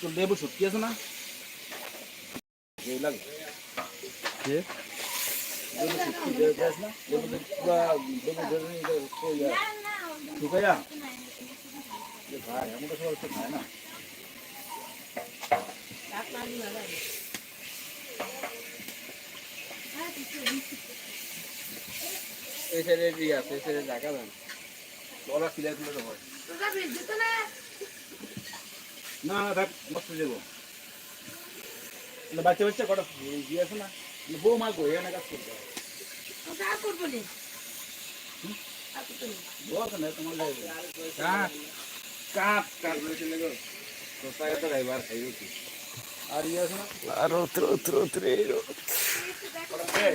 তো লেবু শুটকি আছে না? এই লাগে। কে? লেবু আছে না? লেবু পুরা লেবু ধরে নিয়ে তো ইয়া। ভাই আমাকে সবাই তো খায় না। এই সাইডে দিয়ে আছে এই সাইডে জায়গা দেন ওরা কিলাই তুলে দেবো। না না থাক নষ্ট হয়ে যাব না, বাচ্চা বাচ্চা কটা দিয়ে আছে না। না, বউ মা গো এখানে কাজ করতে হবে। করব নি আর উতরে কটা পেয়ে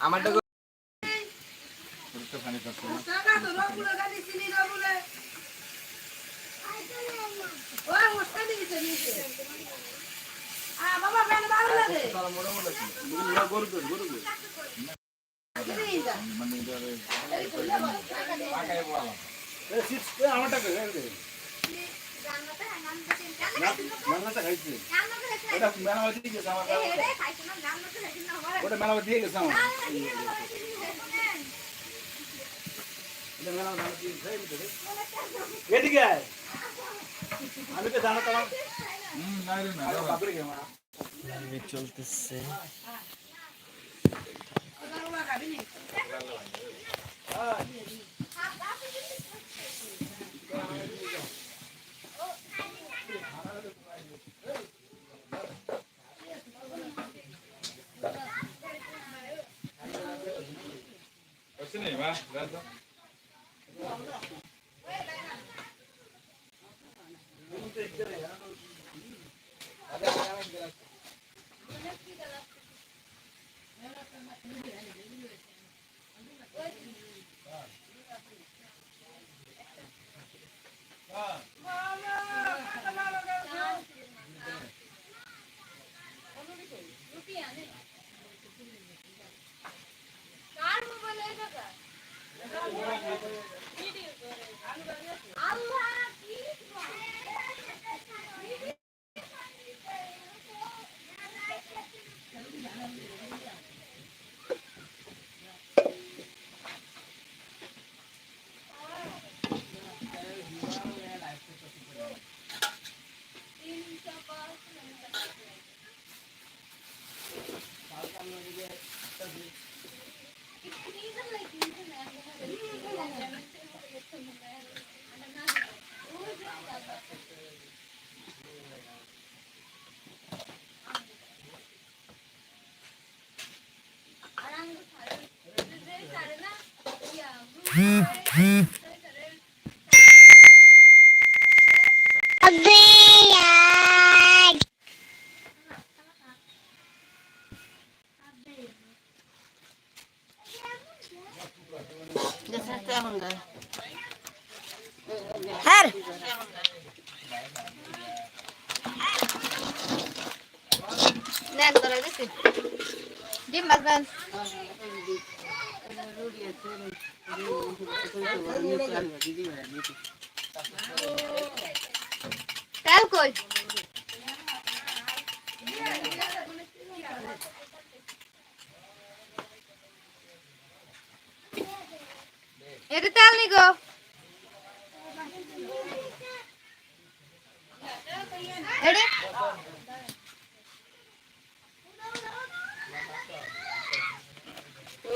আমারটা ওটা মেলা দিয়ে গেছে আমার ওটা মেলা দিয়ে গেছে আমার এটা মেলা দিয়ে গেছে এদিকে আয়। হ্যাঁ নেন ধরে দিছি ডিম বাজবেন তেল কই এটা তেল নি গো এডে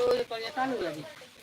ওই করে কানু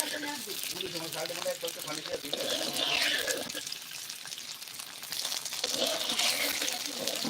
এখানে জালে বাজে দিয়ে দিয়ে ধরি হুনি দিয়ে এটা বাড়ি আমি তুই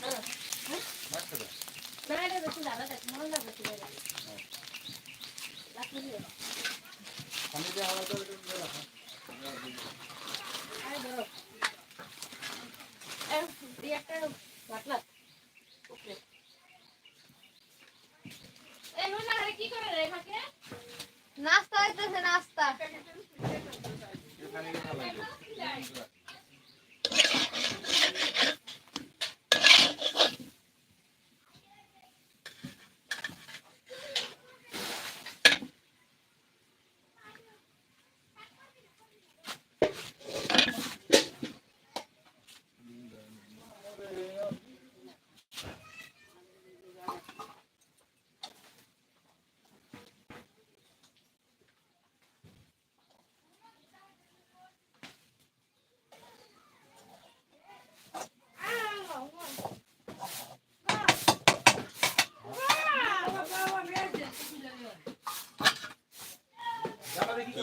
নিতে চাস ও ভাইয়া ঠিক এবার নাস্তা।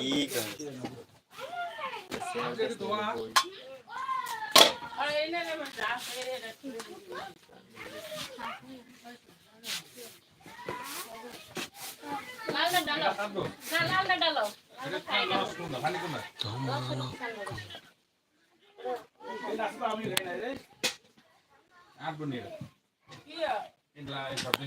ঠিক আছে আমি খাই নাই রে আট বনি এগুলা এই সবজি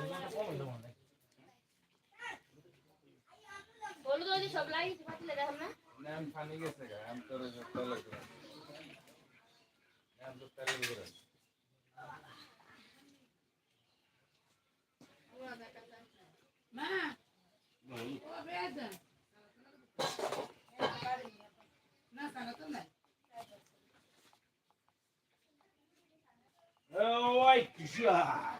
das kali pulan pulan ini Aisyah Aisyah Ayo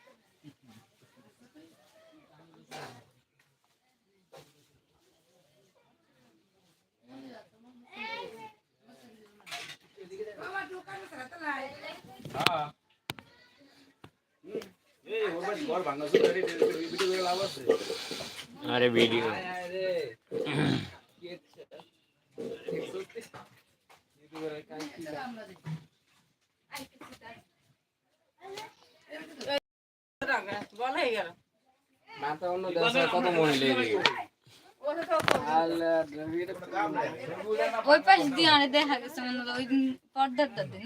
পর্দার দাদি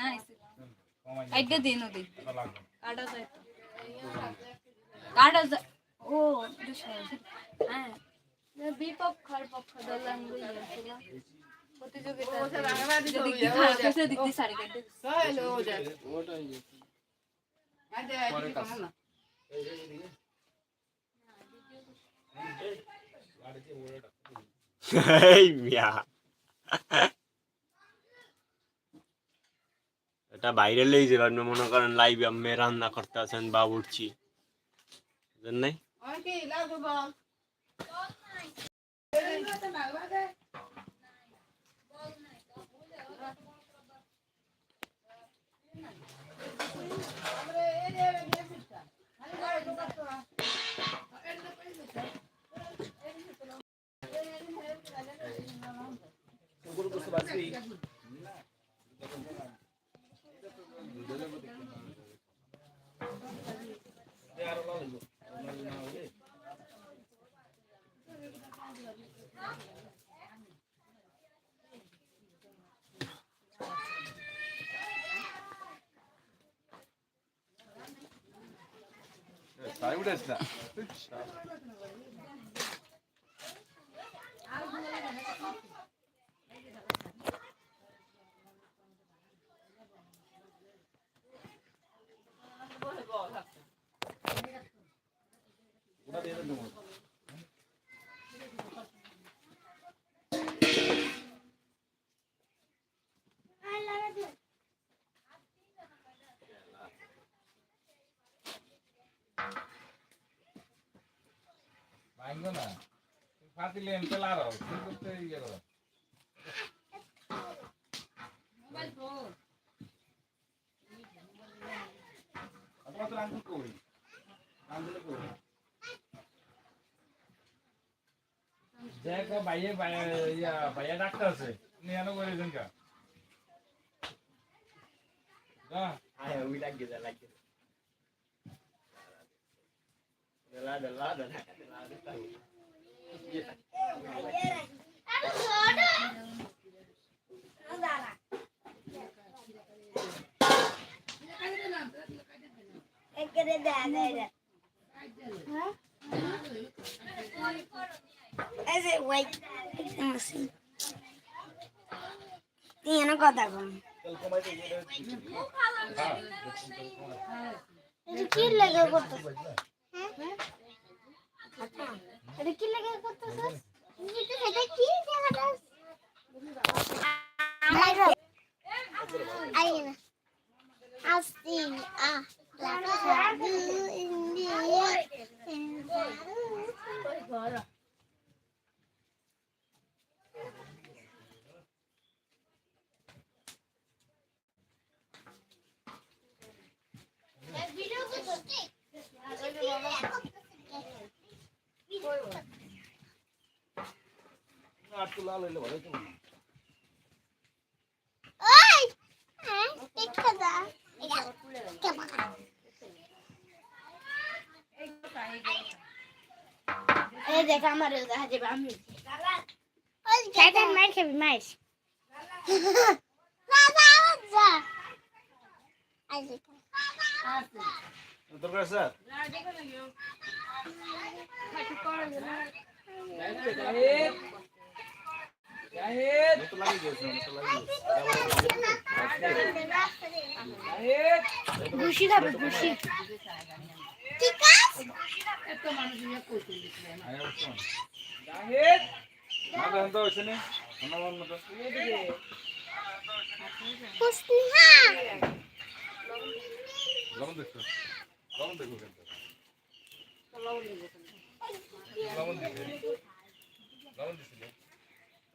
কমাই দিন ওদি এটা লাগবে না। কাটা যায় তো। কাটা ও এটা সহজ। হ্যাঁ বিপক্ষ আর পক্ষ দলান প্রতিযোগিতা যদি খারাপ হয়েছে দিদি সাড়ে কাটে পরে কাজ এই মিয়া এটা বাইরে লই যাবেন মনে করেন লাইভ আমি রান্না করতে আছেন বা উঠছি বুঝলেন নাই ওগুলো বুঝতে পারছি আরো উঠেছ না। ওটা দিয়ে দেবো ভাঙবো না। ফাতিলে এমতে লাগাও কি করতে ইয়ে করো আপনার তো। রাখুন কই রাখলে কই দেখো ভাইয়ে ইয়া ভাইয়া ডাক্তার আছে। নিয়ে আনো করেছেন কা। আয় ওই লাগে যা লাগে দেলা দেলা দেলা দেলা কথা কম তেল কমাই দিয়ে এটা কি লাগে করতে কি লাগে করতেছ এটা কি? দেখাটা আইনা আসি আ ভিডিও করতে তো লাল হইলে ভালো তো ওই একটা দা কেমন এই দেখ আমার দেখা যাবে আমি মার খাবি আইলে দরকার খুশি খাবে খুশি ঠিক আছে আয় উঠো জাহিদ! না? দেন তো হইছে নি হ্যাঁ লবণ দেখো লবণ দেখো কিন্তু। লবণ দিছে লবণ দিছিল লবণ দেখলে কি না লবণ সামনে দিছে দিছে হালকা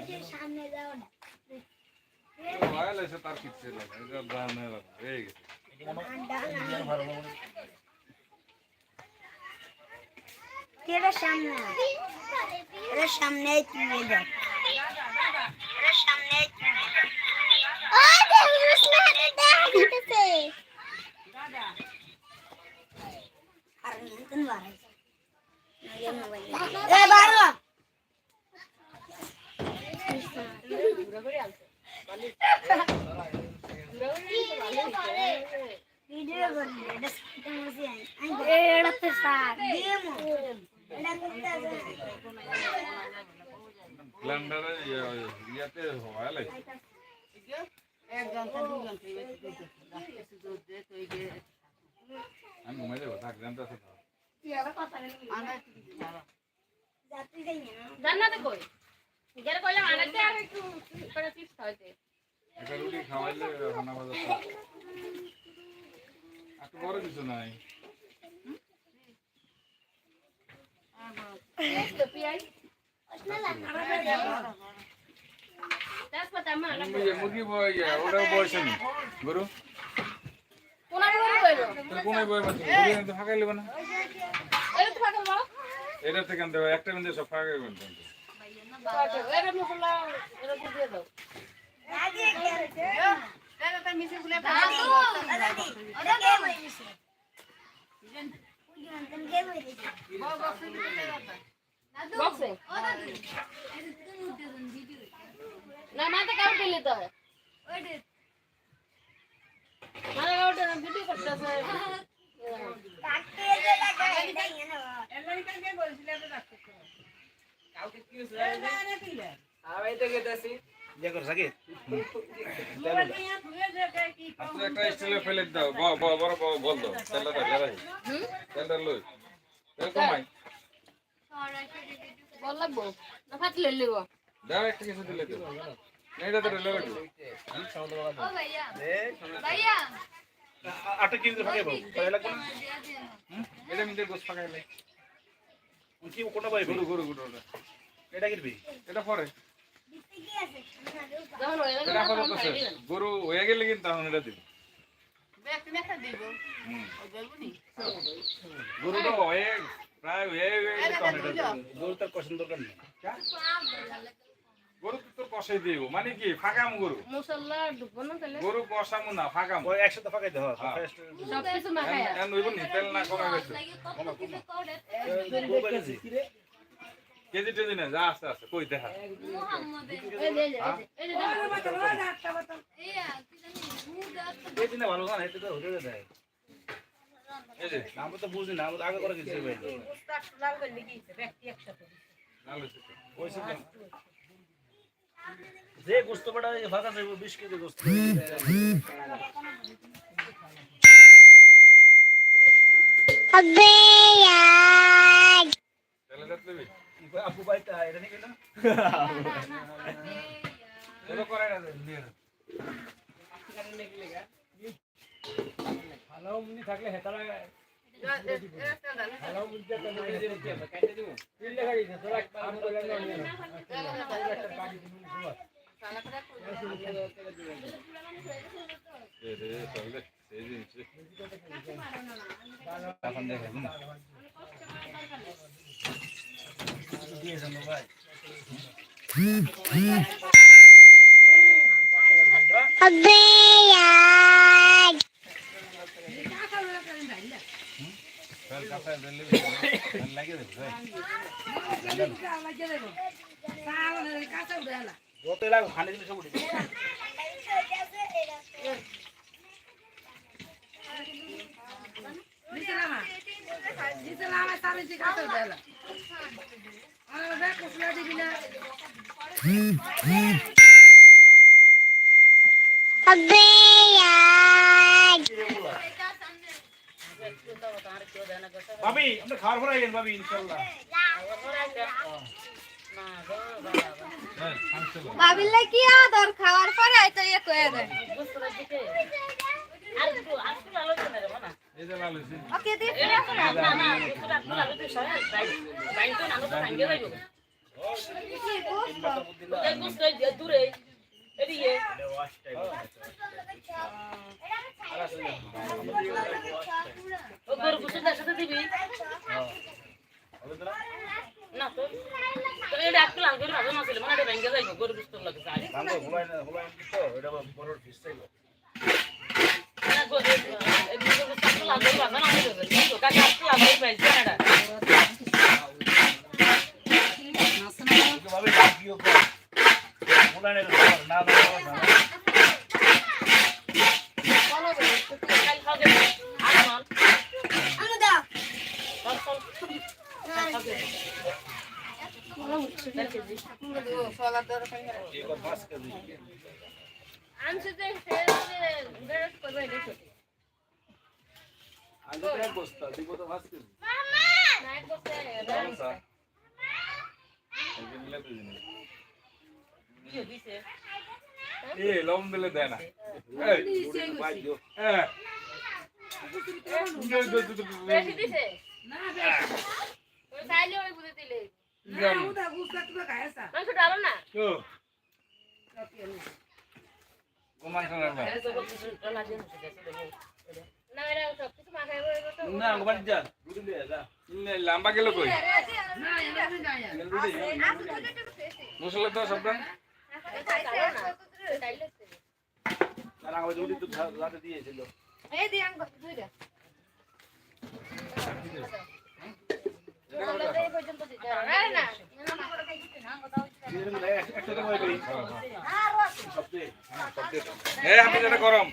কিছু সামনে যাও না তার কিচ্ছে লাগে লাগে এই গেছে তেরা সামনে? এর সামনে তুমি দেখ এর সামনে আর নতুন বাড়াই এ বারো ভিডিও করলি এটা সাথে মজা আই এটা তো সাথ গেম এটা করতে আছে ব্লেন্ডারে ইয়াতে ওয়াইল আছে আমি ঘুমাই যাব, থাক, জানতে আছে জান্নাতে কই? গেলে কইলাম আনাতে আর একটু করে চিপস খাইতে একটা রুটি খাওয়াইলে হানা বাজার একটু বড় কিছু নাই। মুরগি- বয় বয়স নি গরু? বয় এটা থেকে আনতে হবে একটা বিন্দু সব ফাঁকাই করতে না মাথা কাউকে নিতে হয় মাথা কাউকে ভিডিও করতেছে কাটতে যে লাগাই তাই না ইয়ে কর সাকিব। আচ্ছা একটা স্টিলে ফেলে দাও। ব- ব- বড় বড় বল দাও। তেলটা দাও যারাই তেলটা লই। তেল কমাই। বল লাগবো? না ফাটলে লিব দাও একটা কিছু দিলে তো এটা তো রাখো ও ভাইয়া। ভাইয়া আটা কিনতে ফাঁকে বাবু। তাই লাগবে এটা মিলে গোস ফাঁকাইলে কি কোনটা পাইবি? গরু গরু গরু। এটা কিনবি? এটা পরে। গরু হয়ে গেলে কিন্তু তখন এটা দিবি। গরুটা হয়ে প্রায় হয়ে। গরু তার দরকার নেই। গরু তো তোর কষাই দিব। মানে কি? ফাঁকাম গরু? গরু কষামু না ফাঁকাম। একসাথে ফাঁকাই দাও হ্যাঁ। তেল না কমে গেছে কেজি টেজি না যা আছে আছে কই দেখা। এই দিনে ভালো না এটা তো হোটেলে দেয়। আমরা তো বুঝি না আমরা আগে করে কিছু ভাই। লাল যে গোস্ত বাটা ফাঁকা যাইব বিশ কেজি গোস্ত। দিবি আপু বাইটা এটা নাকি না চলো করে না দিয়ে দে। এ রে তাহলে এই জিনিস এখন দেখে হুম। দিয়েছেন ভাই তেল কাঁচা তেল দিবি তেল লাগিয়ে দেবি ভাই। যত লাগবে খানে দিলে সব উঠে যাবে। ভাবি আপনি খাওয়ার পর আইলেন ভাবি ইনশাল্লাহ। ভাবিলে কি আদর খাওয়ার পরে হয়তো ইয়ে করে দেয় এই যে লাল হইছে ওকে দিয়ে ভাঙো হুলাই না হুলাই তো এটা বড় ফিস চাইলো ভাবে ডাকিও কর হুলাই না না না না আনো দাও এই কর পাঁচ কেজি আনছে যে বেরোস করবে দেখো আগে এক বস্তা দুই বস্তা পাঁচ কেজি না এক বসে আচ্ছা এই যে নিলে তুই জিনিস এ লবণ দিলে দেয় না। এই হ্যাঁ লাম্বা গেল কই? মশলা তো সব দিয়েছিল এ আমি যেটা গরম।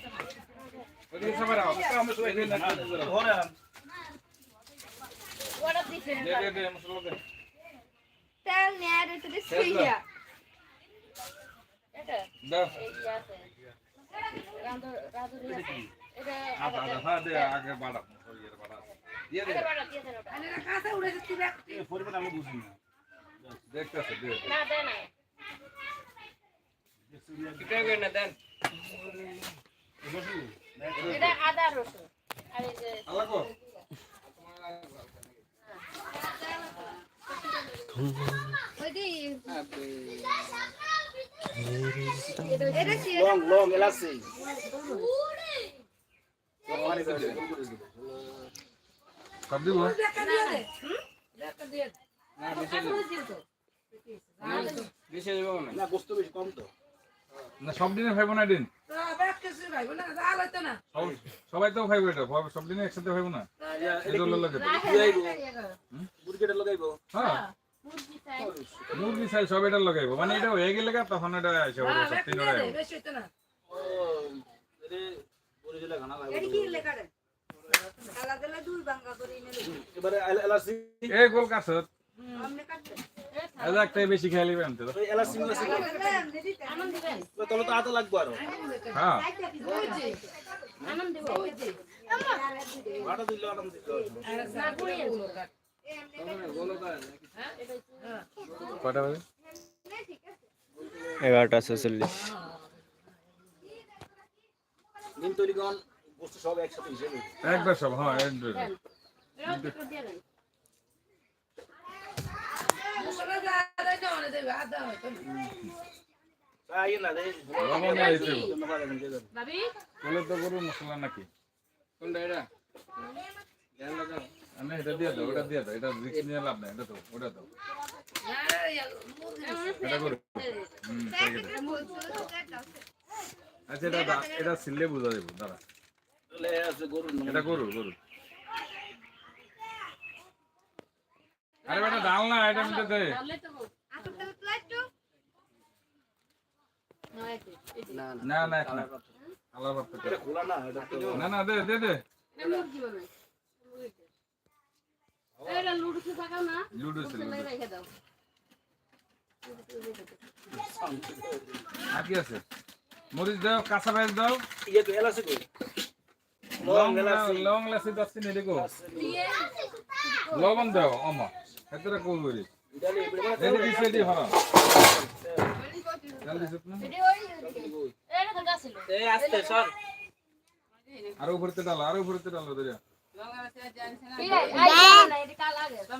তেল নিয়ে একটু দিছি এটা দাও রান্ধু রান্ধু এটা আদা আদা দে আগে বাড়া মশলা বাড়া দিয়ে দে বাড়া দিয়ে দেন ওটা। আরে কাঁচা উড়েছে তুই ব্যাগ এই আমি বুঝি না দেখতেছে দে না দেয় না কিটা কই না দেন এটা আদা রসুন। আর এই যে লং লং এলাচি। সব দিব? না বেশি দিব না না গোস্ত বেশি কম তো। না সব দিনে খাইবো না দিন সবাই তো খাইবো এটা সব- দিনে একসাথে খাইবো না? হ্যাঁ। মুরগি চাই। সব এটা লাগাইবো মানে এটা হয়ে গেলে তখন এটা সব তিন এবারে এই গোল কাছত আমনে কাটতে এটা একটা বেশি খেয়ে আনতে তো। এলাচি মিলাচি তলে তো আতা লাগবো আরও। হ্যাঁ। আনন্দ আটা দিল আনন্দ দিল। কটা বাজে? এগারোটা ছেচল্লিশ। একবার সব হ্যাঁ একবার মশলা নাকি কোনটা এটা আমি এটা দিয়ে দাও ওটা দিয়ে দাও এটা রিস্ক নিয়ে লাভ নাই এটা তো ওটা তো এটা করো আচ্ছা এটা এটা সিললে বুঝা দেবো দাঁড়া এটা করু করু আরে বেটা ডাল না মিটে দে। না না না। খোলা না এটা না না, দে দে দে। কি আছে? মরিচ দাও, কাঁচা পেঁয়াজ দাও। এলাচি লং লং এলাচি লবণ দাও আমা রেডি হরা তেল দিছ না? এটি ওই এটা তো গাছিল আরও উপরতে ডালো আরও উপরতে ডালো দরিয়া